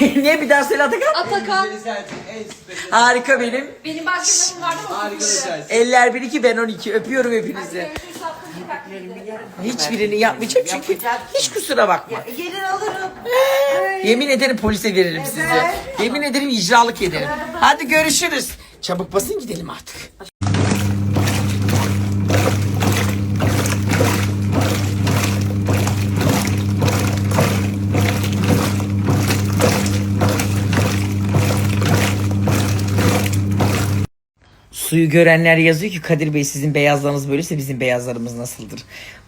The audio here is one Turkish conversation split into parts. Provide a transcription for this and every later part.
Niye bir daha söyle Atakan? Atakan. Harika benim. Benim başka lafım vardı ama sensin. Eller 1 2 ben 12. Öpüyorum hepinizi. Görüşürüz tatlım. Hiçbirini yapmayacağım çünkü hiç kusura bakma. Gelin alırım. Yemin ederim polise veririm sizi. Yemin ederim icralık ederim. Hadi görüşürüz. Çabuk basın gidelim artık. Suyu görenler yazıyor ki Kadir Bey sizin beyazlarınız böyleyse bizim beyazlarımız nasıldır?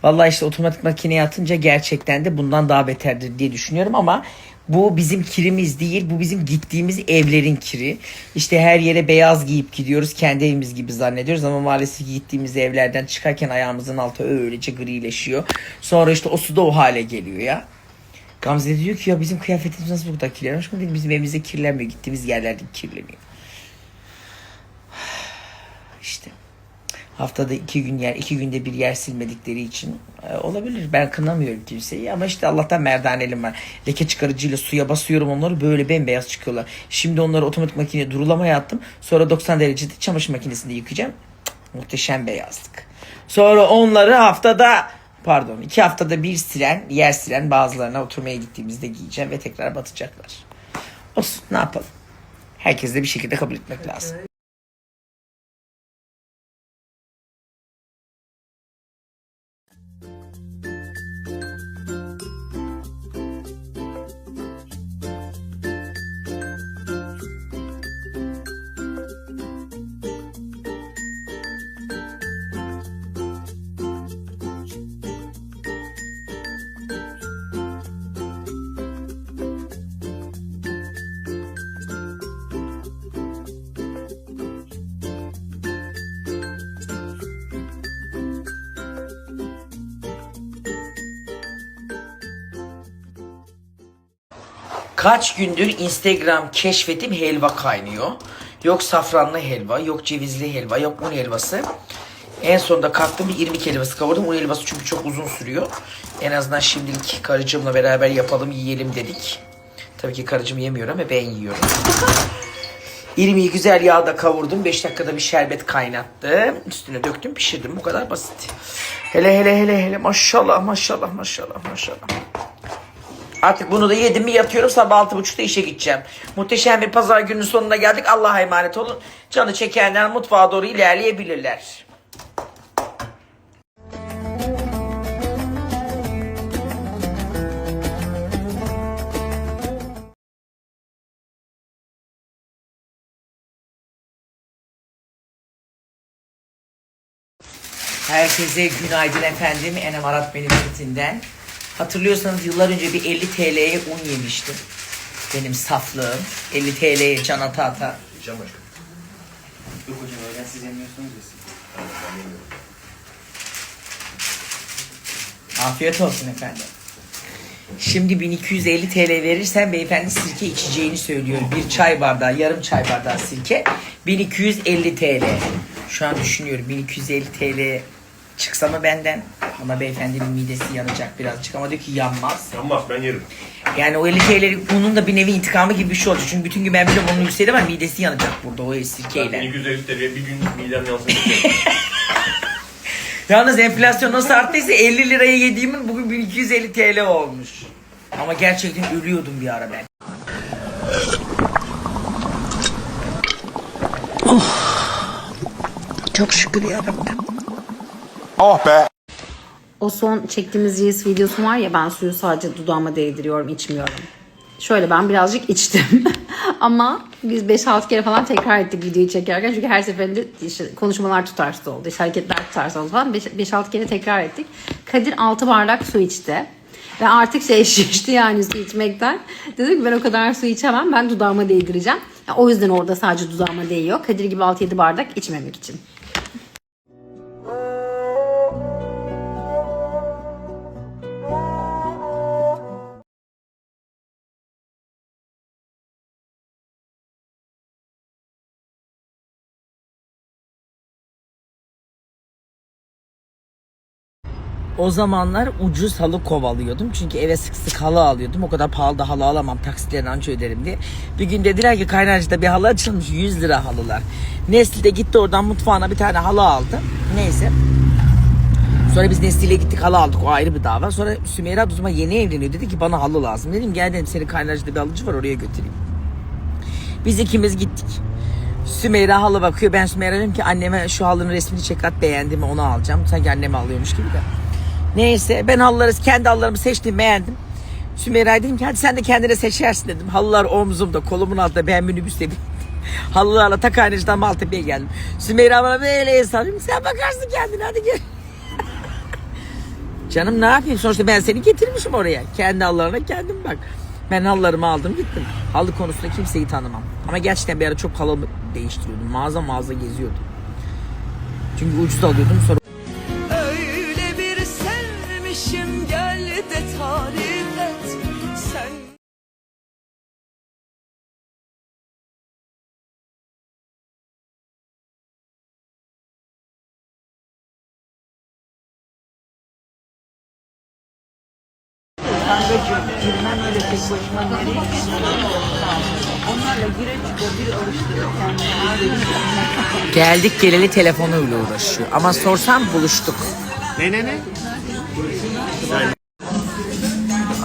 Vallahi işte otomatik makineye atınca gerçekten de bundan daha beterdir diye düşünüyorum ama bu bizim kirimiz değil bu bizim gittiğimiz evlerin kiri. İşte her yere beyaz giyip gidiyoruz kendi evimiz gibi zannediyoruz ama maalesef gittiğimiz evlerden çıkarken ayağımızın altı öylece grileşiyor. Sonra işte o su da o hale geliyor ya. Gamze diyor ki ya bizim kıyafetimiz nasıl bu? Aşkım dedim bizim evimizde kirlenmiyor gittiğimiz yerlerde kirleniyor. İşte haftada iki gün yer, iki günde bir yer silmedikleri için e, olabilir. Ben kınamıyorum kimseyi ama işte Allah'tan merdanelim var. Leke çıkarıcıyla suya basıyorum onları böyle bembeyaz çıkıyorlar. Şimdi onları otomatik makineye durulamaya attım. Sonra 90 derecede çamaşır makinesinde yıkayacağım. Muhteşem beyazlık. Sonra onları haftada pardon iki haftada bir silen, yer silen bazılarına oturmaya gittiğimizde giyeceğim ve tekrar batacaklar. Olsun ne yapalım. Herkes de bir şekilde kabul etmek lazım. Kaç gündür Instagram keşfetim helva kaynıyor. Yok safranlı helva, yok cevizli helva, yok un helvası. En sonunda kalktım bir irmik helvası kavurdum. Un helvası çünkü çok uzun sürüyor. En azından şimdilik karıcığımla beraber yapalım, yiyelim dedik. Tabii ki karıcığım yemiyor ama ben yiyorum. İrmiği güzel yağda kavurdum. 5 dakikada bir şerbet kaynattım. Üstüne döktüm, pişirdim. Bu kadar basit. Hele hele hele hele maşallah maşallah maşallah maşallah. Artık bunu da yedim mi yatıyorum sabah altı buçukta işe gideceğim. Muhteşem bir pazar gününün sonuna geldik. Allah'a emanet olun. Canı çekenler mutfağa doğru ilerleyebilirler. Herkese günaydın efendim. Enem Arat benim setinden. Hatırlıyorsanız yıllar önce bir 50 TL'ye un yemiştim. Benim saflığım. 50 TL'ye can ata ata. Yok hocam öyle siz yemiyorsunuz ya siz. Afiyet olsun efendim. Şimdi 1250 TL verirsen beyefendi sirke içeceğini söylüyor. Bir çay bardağı, yarım çay bardağı sirke. 1250 TL. Şu an düşünüyorum 1250 TL çıksa mı benden? Ama beyefendinin midesi yanacak birazcık ama diyor ki yanmaz. Yanmaz ben yerim. Yani o 50 TL bunun da bir nevi intikamı gibi bir şey olacak. Çünkü bütün gün ben biliyorum onun yükseği var midesi yanacak burada o Ben sirkeyle. 250 TL bir gün midem yansın. Yalnız enflasyon nasıl arttıysa 50 liraya yediğimin bugün 1250 TL olmuş. Ama gerçekten ölüyordum bir ara ben. Çok şükür yarabbim. O son çektiğimiz Reels videosu var ya ben suyu sadece dudağıma değdiriyorum içmiyorum. Şöyle ben birazcık içtim. Ama biz 5-6 kere falan tekrar ettik videoyu çekerken. Çünkü her seferinde işte konuşmalar tutarsız oldu. işte hareketler tutarsız oldu falan. 5-6 kere tekrar ettik. Kadir 6 bardak su içti. Ve artık şey şişti yani su içmekten. Dedim ki ben o kadar su içemem. Ben dudağıma değdireceğim. Yani o yüzden orada sadece dudağıma değiyor. Kadir gibi 6-7 bardak içmemek için. O zamanlar ucuz halı kovalıyordum. Çünkü eve sık sık halı alıyordum. O kadar pahalı da halı alamam. Taksitlerini anca öderim diye. Bir gün dediler ki kaynarcıda bir halı açılmış. 100 lira halılar. Nesli de gitti oradan mutfağına bir tane halı aldı. Neyse. Sonra biz Nesli'yle gittik halı aldık. O ayrı bir dava. Sonra Sümeyra zaman yeni evleniyor. Dedi ki bana halı lazım. Dedim gel dedim senin kaynarcıda bir halıcı var oraya götüreyim. Biz ikimiz gittik. Sümeyra halı bakıyor. Ben Sümeyra dedim ki anneme şu halının resmini çek at beğendim onu alacağım. Sanki anneme alıyormuş gibi de. Neyse ben halıları kendi halılarımı seçtim beğendim. Sümeyra dedim ki hadi sen de kendine seçersin dedim. Halılar omzumda kolumun altında ben minibüste bindim. Halılarla Takaynıcı'dan Maltepe'ye geldim. Sümeyra bana böyle el. Sen bakarsın kendine hadi gel. Canım ne yapayım sonuçta ben seni getirmişim oraya. Kendi halılarına kendim bak. Ben halılarımı aldım gittim. Halı konusunda kimseyi tanımam. Ama gerçekten bir ara çok halı değiştiriyordum. Mağaza mağaza geziyordum. Çünkü ucuz alıyordum sonra Geldik geleli telefonuyla uğraşıyor. Ama sorsam buluştuk. Ne ne ne?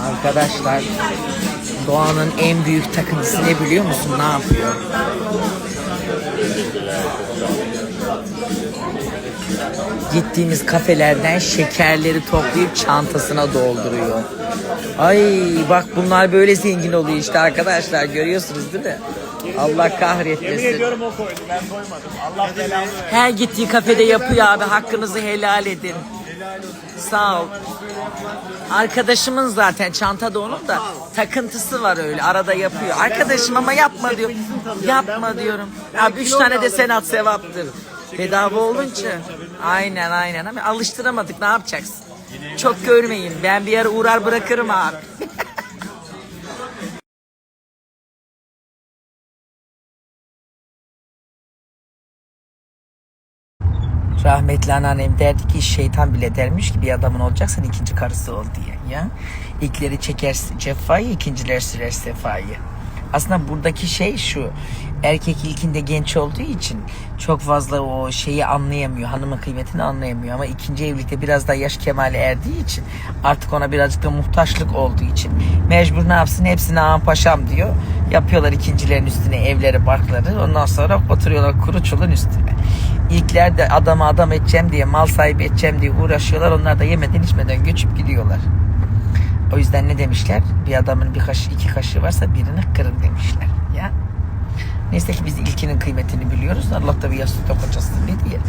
Arkadaşlar Doğan'ın en büyük takıntısı ne biliyor musun? Ne yapıyor? Gittiğimiz kafelerden şekerleri toplayıp çantasına dolduruyor. Ay bak bunlar böyle zengin oluyor işte arkadaşlar görüyorsunuz değil mi? Allah kahretmesin. o koydu ben koymadım. Allah belanı Her gittiği kafede yapıyor abi. Hakkınızı helal edin. Sağ ol. Arkadaşımın zaten çantada onun da takıntısı var öyle. Arada yapıyor. Arkadaşım ama yapma diyor. Yapma diyorum. Abi üç tane de sen at sevaptır. Bedava olunca. Aynen aynen ama alıştıramadık ne yapacaksın? Çok görmeyin. Ben bir ara uğrar bırakırım abi. Rahmetli anneannem derdi ki şeytan bile dermiş ki bir adamın olacaksan ikinci karısı ol diye ya. İlkleri çeker cefayı, ikinciler sürer sefayı. Aslında buradaki şey şu. Erkek ilkinde genç olduğu için çok fazla o şeyi anlayamıyor. Hanımın kıymetini anlayamıyor. Ama ikinci evlilikte biraz daha yaş kemale erdiği için artık ona birazcık da muhtaçlık olduğu için mecbur ne yapsın hepsini ağam paşam diyor. Yapıyorlar ikincilerin üstüne evleri barkları. Ondan sonra oturuyorlar kuru çulun üstüne. İlkler de adamı adam edeceğim diye, mal sahibi edeceğim diye uğraşıyorlar. Onlar da yemeden içmeden göçüp gidiyorlar. O yüzden ne demişler? Bir adamın bir kaşı, iki kaşığı varsa birini kırın demişler. Ya. Neyse ki biz ilkinin kıymetini biliyoruz. Allah da bir yastıkta kocasın ne diyelim.